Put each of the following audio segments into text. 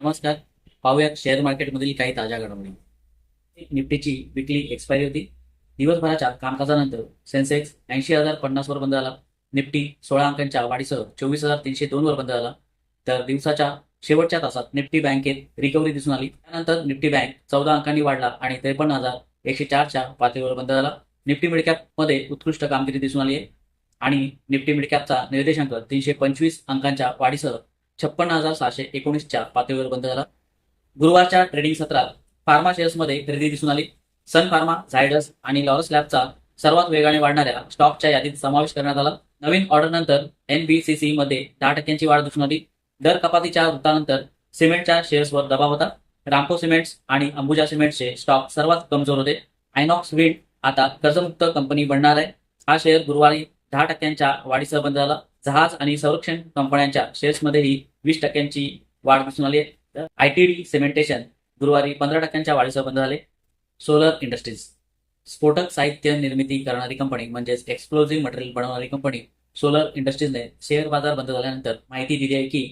नमस्कार. पाहूयात शेअर मार्केटमधील काही ताज्या घडामोडी. निफ्टीची विकली एक्सपायरी होती. दिवसभराच्या कामकाजानंतर सेन्सेक्स ऐंशी हजार पन्नासवर बंद झाला. निफ्टी सोळा अंकांच्या वाढीसह चोवीस हजार तीनशे दोनवर बंद झाला. तर दिवसाच्या शेवटच्या तासात निफ्टी बँकेत रिकव्हरी दिसून आली. त्यानंतर निफ्टी बँक चौदा अंकांनी वाढला आणि त्रेपन्न हजार एकशे चारच्या पातळीवर बंद झाला. निफ्टी मिडकॅपमध्ये उत्कृष्ट कामगिरी दिसून आली आहे. आणि निफ्टी मिडकॅपचा निर्देशांक तीनशे पंचवीस अंकांच्या वाढीसह छप्पन्न हजार सहाशे एकोणीसच्या पातळीवर बंद झाला. गुरुवारच्या ट्रेडिंग सत्रात फार्मा शेअर्समध्ये खरेदी दिसून आली. सन फार्मा झायडस आणि लॉरस लॅबचा सर्वात वेगाने वाढणाऱ्या स्टॉकच्या यादीत समावेश करण्यात आला. नवीन ऑर्डरनंतर एनबीसीसी मध्ये दहा टक्क्यांची वाढ दिसून आली. दर कपातीच्या वृत्तानंतर सिमेंटच्या शेअर्सवर दबाव होता. रामको सिमेंट्स आणि अंबुजा सिमेंट्सचे स्टॉक सर्वात कमजोर होते. आयनॉक्स विंड आता कर्जमुक्त कंपनी बनणार आहे. हा शेअर गुरुवारी दहा टक्क्यांच्या वाढीसह बंद झाला. जहाज आणि संरक्षण कंपन्यांच्या शेअर्समध्येही वीस टक्क्यांची वाढ दिसून आली आहे. आयटीडी सिमेंटेशन गुरुवारी पंधरा टक्क्यांच्या वाढीसह बंद झाले. Solar industries. स्फोटक साहित्य निर्मिती करणारी कंपनी म्हणजेच एक्सप्लोजिव्ह मटेरियल बनवणारी कंपनी सोलर इंडस्ट्रीजने शेअर बाजार बंद झाल्यानंतर माहिती दिली आहे की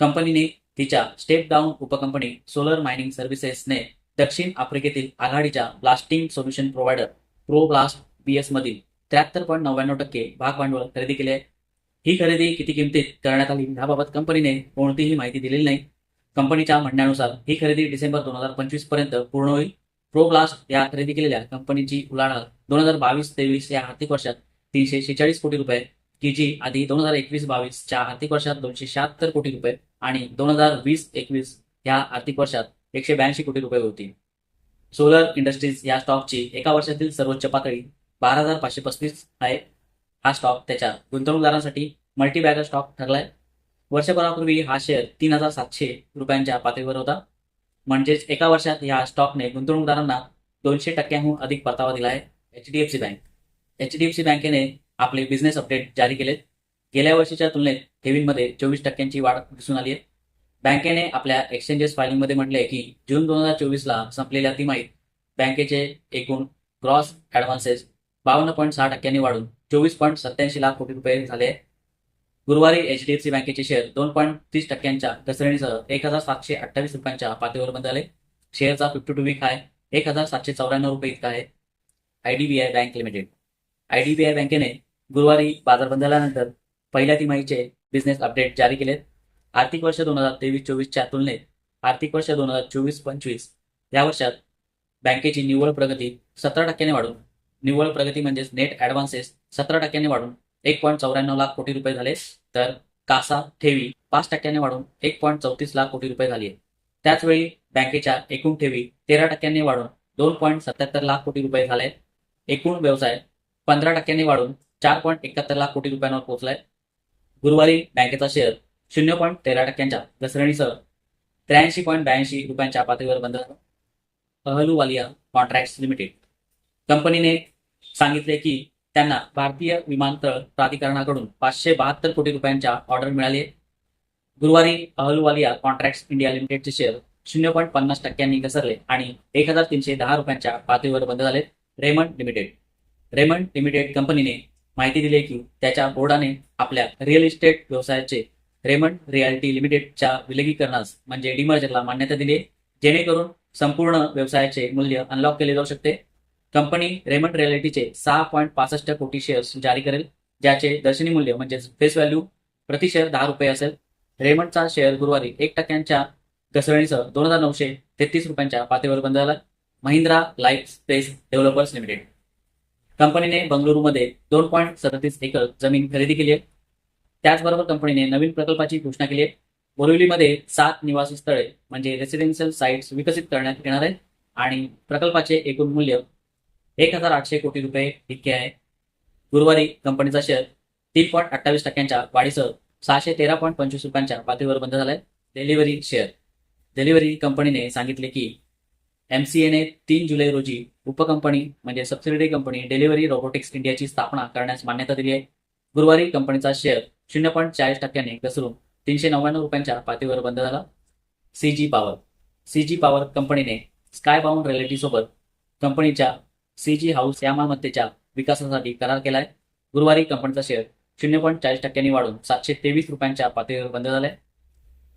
कंपनीने तिच्या स्टेप डाऊन उपकंपनी सोलर मायनिंग सर्व्हिसेसने दक्षिण आफ्रिकेतील आघाडीच्या blasting solution provider pro blast BS मधील त्र्याहत्तर पॉईंट नव्याण्णव टक्के भाग भांडवल खरेदी केले ही खरेदी किती किमतीत करण्यात आली? याबाबत कंपनीने कोणतीही माहिती दिलेली नाही. कंपनीच्या म्हणण्यानुसार ही खरेदी डिसेंबर दोन हजार पंचवीसपर्यंत पूर्ण होईल. प्रो ब्लास्ट या खरेदी केलेल्या कंपनीची उलाढाल दोन हजार बावीस तेवीस या आर्थिक वर्षात तीनशे शेहेचाळीस कोटी रुपये की जी आधी दोन हजार एकवीस बावीसच्या आर्थिक वर्षात दोनशे शहात्तर कोटी रुपये आणि दोन हजार वीस एकवीस या आर्थिक वर्षात एकशे ब्याऐंशी कोटी रुपये होती. सोलर इंडस्ट्रीज या स्टॉकची एका वर्षातील सर्वोच्च पातळी बारा हजार पाचशे पस्तीस आहे. हा स्टॉक त्याच्या गुंतवणूकदारांसाठी मल्टीबॅगर स्टॉक ठरलाय. वर्षभरापूर्वी हा शेअर तीन हजार सातशे रुपयांच्या पातळीवर होता. म्हणजेच एका वर्षात या स्टॉकने गुंतवणूकदारांना दोनशे टक्क्यांहून अधिक परतावा दिला आहे. H D F C bank H D F C बँकेने आपले बिझनेस अपडेट जारी केलेत. गेल्या वर्षीच्या तुलनेत ठेवींमध्ये चोवीस टक्क्यांची वाढ दिसून आली आहे. बँकेने आपल्या एक्सचेंजेस फायलिंगमध्ये म्हटले की जून दोन हजार चोवीसला संपलेल्या तिमाहीत बँकेचे एकूण ग्रॉस ॲडव्हान्सेस बावन्न पॉईंट सहा टक्क्यांनी वाढून चोवीस पॉईंट सत्याऐंशी लाख कोटी रुपये झाले आहे. गुरुवारी एच डी एफ सी बँकेचे शेअर दोन पॉईंट तीस टक्क्यांच्या घसरणीसह एक हजार सातशे अठ्ठावीस रुपयांच्या पातळीवर बंद झाले. शेअरचा फिफ्टी टू वीक हाय एक हजार सातशे चौऱ्याण्णव रुपये इतका आहे. I D B I bank limited IDBI बँकेने गुरुवारी बाजार बंद झाल्यानंतर पहिल्या तिमाहीचे बिझनेस अपडेट जारी केलेत. आर्थिक वर्ष दोन हजार तेवीस चोवीसच्या तुलनेत आर्थिक वर्ष दोन हजार चोवीस पंचवीस या वर्षात बँकेची निव्वळ प्रगती सतरा टक्क्याने वाढून निव्वळ प्रगती म्हणजेच नेट ॲडव्हान्सेस सतरा टक्क्याने वाढून एक पॉईंट चौऱ्याण्णव लाख कोटी रुपये झाले. तर कासा ठेवी पाच टक्क्याने वाढून एक पॉईंट चौतीस लाख कोटी रुपये झाली आहे. त्याचवेळी बँकेच्या एकूण ठेवी तेरा टक्क्यांनी वाढून दोन पॉईंट सत्याहत्तर लाख कोटी रुपये झाले. एकूण व्यवसाय पंधरा टक्क्यांनी वाढून चार पॉईंट एकाहत्तर लाख कोटी रुपयांवर पोहोचलाय. गुरुवारी बँकेचा शेअर शून्य पॉईंट तेरा टक्क्यांच्या घसरणीसह त्र्याऐंशी पॉईंट ब्याऐंशी रुपयांच्या पातळीवर बंद झाला. अहलुवालिया कॉन्ट्रॅक्ट्स लिमिटेड कंपनीने सांगितले की त्यांना भारतीय विमानतळ प्राधिकरणाकडून पाचशे बहात्तर कोटी रुपयांच्या ऑर्डर मिळाली गुरुवारी अहलुवालिया कॉन्ट्रॅक्ट्स इंडिया लिमिटेडचे शेअर शून्य पॉईंट पन्नास टक्क्यांनी घसरले आणि एक हजार तीनशे दहा रुपयांच्या पातळीवर बंद झाले रेमंड लिमिटेड रेमंड लिमिटेड कंपनीने माहिती दिली की त्याच्या बोर्डाने आपल्या रिअल इस्टेट व्यवसायाचे रेमंड रियालिटी लिमिटेडच्या विलगीकरणास म्हणजे डिमर्जरला मान्यता दिली जेणेकरून संपूर्ण व्यवसायाचे मूल्य अनलॉक केले जाऊ शकते. कंपनी रेमंड रियालिटीचे सहा पॉईंट पासष्ट कोटी शेअर्स जारी करेल ज्याचे दर्शनी मूल्य म्हणजेच फेस व्हॅल्यू प्रति शेअर दहा रुपये असेल. रेमंडचा शेअर गुरुवारी एक टक्क्यांच्या घसरणीसह दोन हजार नऊशे तेहतीस रुपयांच्या पातळीवर बंद झाला. Mahindra life space developers limited. कंपनीने बंगळुरूमध्ये दोन पॉईंट सदतीस एकर जमीन खरेदी केली आहे. त्याचबरोबर कंपनीने नवीन प्रकल्पाची घोषणा केली आहे. बोरिवलीमध्ये सात निवासी स्थळे म्हणजे रेसिडेन्शियल साईट्स विकसित करण्यात येणार आहेत आणि प्रकल्पाचे एकूण मूल्य एक हजार आठशे कोटी रुपये इतके आहे. गुरुवारी कंपनीचा शेअर तीन पॉईंट अठ्ठावीस टक्क्यांच्या वाढीसह सहाशे तेरा पॉईंट पंचवीस रुपयांच्या पातळीवर बंद झालाय. डिलिव्हरी शेअर डिलिव्हरी कंपनीने सांगितले की एमसीएने तीन जुलै रोजी उपकंपनी म्हणजे सबसिडी कंपनी डिलिव्हरी रोबोटिक्स इंडियाची स्थापना करण्यास मान्यता दिली आहे. गुरुवारी कंपनीचा शेअर शून्य पॉईंट चाळीस टक्क्यांनी घसरून तीनशे नव्याण्णव रुपयांच्या पातळीवर बंद झाला. सीजी पॉवर सीजी पॉवर कंपनीने स्काय बाउंड रिअलिटी सोबत कंपनीच्या सीजी हाऊस या मालमत्तेच्या विकासासाठी करार केला आहे गुरुवारी कंपनीचा शेअर शून्य पॉईंट चाळीस टक्क्यांनी वाढून सातशे तेवीस रुपयांच्या पातळीवर बंद झालाय.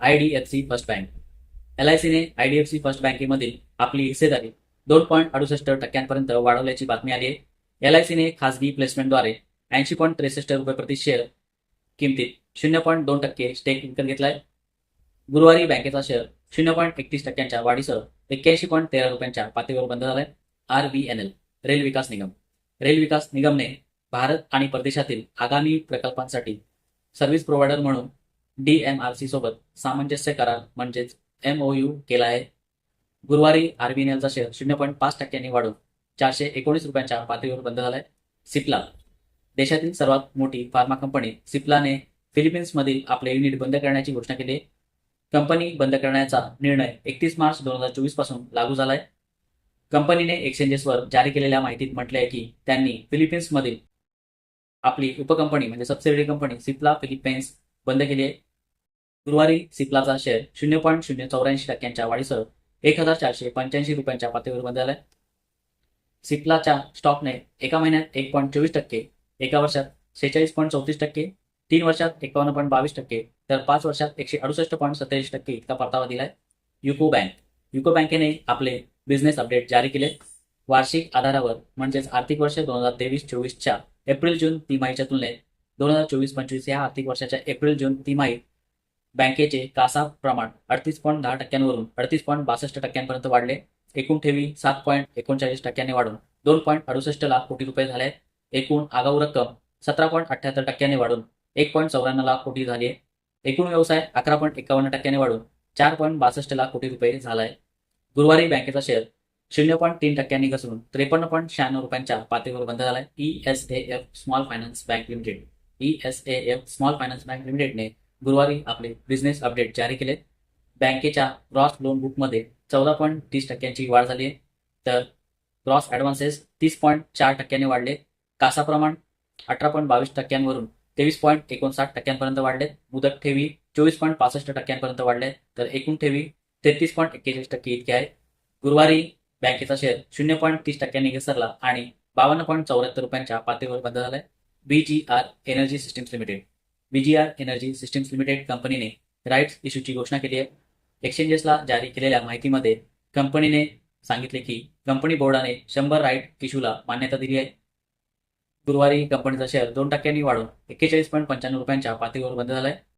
I D F C first bank L I सीने I D F C first बँकेमधील आपली हिस्सेदारी दोन पॉईंट अडुसष्ट टक्क्यांपर्यंत वाढवल्याची बातमी आली आहे. एल आय सीने खासगी प्लेसमेंटद्वारे ऐंशी पॉईंट त्रेसष्ट रुपये प्रति शेअर किमतीत शून्य पॉईंट दोन टक्के स्टेक विकत आहे गुरुवारी बँकेचा शेअर शून्य पॉईंट एकतीस टक्क्यांच्या वाढीसह एक्क्याऐंशी पॉईंट तेरा रुपयांच्या पातळीवर बंद झाला आहे R B N L Rail Vikas Nigam. Rail Vikas निगमने Bharat आणि परदेशातील आगामी प्रकल्पांसाठी सर्व्हिस प्रोव्हायडर म्हणून डी एम आर सी सोबत सामंजस्य करार म्हणजेच एमओयू केला आहे. गुरुवारी आरबीएनएलचा शेअर शून्य पॉईंट पाच टक्क्यांनी वाढून चारशे एकोणीस रुपयांच्या पातळीवर बंद झालाय. सिप्ला. देशातील सर्वात मोठी फार्मा कंपनी सिप्लाने फिलिपिन्समधील आपले युनिट बंद करण्याची घोषणा केली कंपनी बंद करण्याचा निर्णय एकतीस मार्च दोन हजार चोवीसपासून लागू झालाय. कंपनीने एक्सचेंजेसवर जारी केलेल्या माहितीत म्हटले आहे की त्यांनी फिलिपिन्समधील आपली उपकंपनी म्हणजे सबसिडी कंपनी सिप्ला फिलिपिन्स बंद केली आहे. गुरुवारी सिप्लाचा शेअर शून्य पॉईंट शून्य चौऱ्याऐंशी टक्क्यांच्या वाढीसह एक हजार चारशे पंच्याऐंशी रुपयांच्या पातळीवर बंद झालाय सिप्लाच्या स्टॉकने एका महिन्यात एक पॉईंट चोवीस टक्के एका वर्षात सेहेचाळीस पॉईंट चौतीस टक्के तीन वर्षात एकावन्न पॉईंट बावीस टक्के तर पाच वर्षात एकशे अडुसष्ट पॉईंट सत्तावीस टक्के इतका परतावा दिलाय युको बँक. युको बँकेने आपले बिझनेस अपडेट जारी केले. वार्षिक आधारावर म्हणजेच आर्थिक वर्ष दोन हजार तेवीस चोवीसच्या एप्रिल जून तिमाहीच्या तुलनेत दोन हजार चोवीस पंचवीस या आर्थिक वर्षाच्या एप्रिल जून तिमाहीत बँकेचे कासा प्रमाण अडतीस पॉईंट दहा टक्क्यांवरून अडतीस पॉईंट बासष्ट टक्क्यांपर्यंत वाढले. एकूण ठेवी सात पॉईंट एकोणचाळीस टक्क्यांनी वाढून दोन पॉईंट अडुसष्ट लाख कोटी रुपये झाले. एकूण आगाऊ रक्कम सतरा पॉईंट अठ्याहत्तर टक्क्यांनी वाढून एक पॉईंट चौऱ्याण्णव लाख कोटी झाली. आहे एकूण व्यवसाय अकरा पॉईंट एकावन्न टक्क्यांनी वाढून चार पॉईंट बासष्ट लाख कोटी रुपये झाला आहे गुरुवारी बँकेचा शेअर शून्य पॉईंट तीन टक्क्यांनी घसरून त्रेपन्न पॉईंट शहाण्णव रुपयांच्या पातळीवर बंद झालाय. E S A F small finance bank limited E S A F small finance bank लिमिटेडने गुरुवारी आपले बिझनेस अपडेट जारी केले. बँकेच्या ग्रॉस लोन बुकमध्ये चौदा पॉईंट तीस टक्क्यांची वाढ झाली आहे. तर ग्रॉस ॲडव्हान्सेस तीस पॉईंट चार टक्क्यांनी वाढले. कासा प्रमाण अठरा पॉईंट बावीस टक्क्यांवरून तेवीस पॉईंट एकोणसाठ टक्क्यांपर्यंत वाढले. मुदत ठेवी चोवीस पॉईंट पासष्ट टक्क्यांपर्यंत वाढले. तर एकूण ठेवी तेहतीस पॉईंट एक्केचाळीस टक्के इतके आहे. गुरुवारी बँकेचा शेअर शून्य पॉईंट तीस टक्क्यांनी घसरला आणि बावन्न पॉईंट चौऱ्याहत्तर रुपयांच्या पातळीवर बंद झालाय. BGR energy systems limited BGR energy systems limited कंपनीने राईट्स इश्यूची घोषणा केली आहे. एक्सचेंजेसला जारी केलेल्या माहितीमध्ये कंपनीने सांगितले की कंपनी बोर्डाने शंभर राईट इश्यूला मान्यता दिली आहे. गुरुवारी कंपनीचा शेअर दोन टक्क्यांनी वाढून एक्केचाळीस पॉईंट पंच्याण्णव रुपयांच्या पातळीवर बंद झालाय.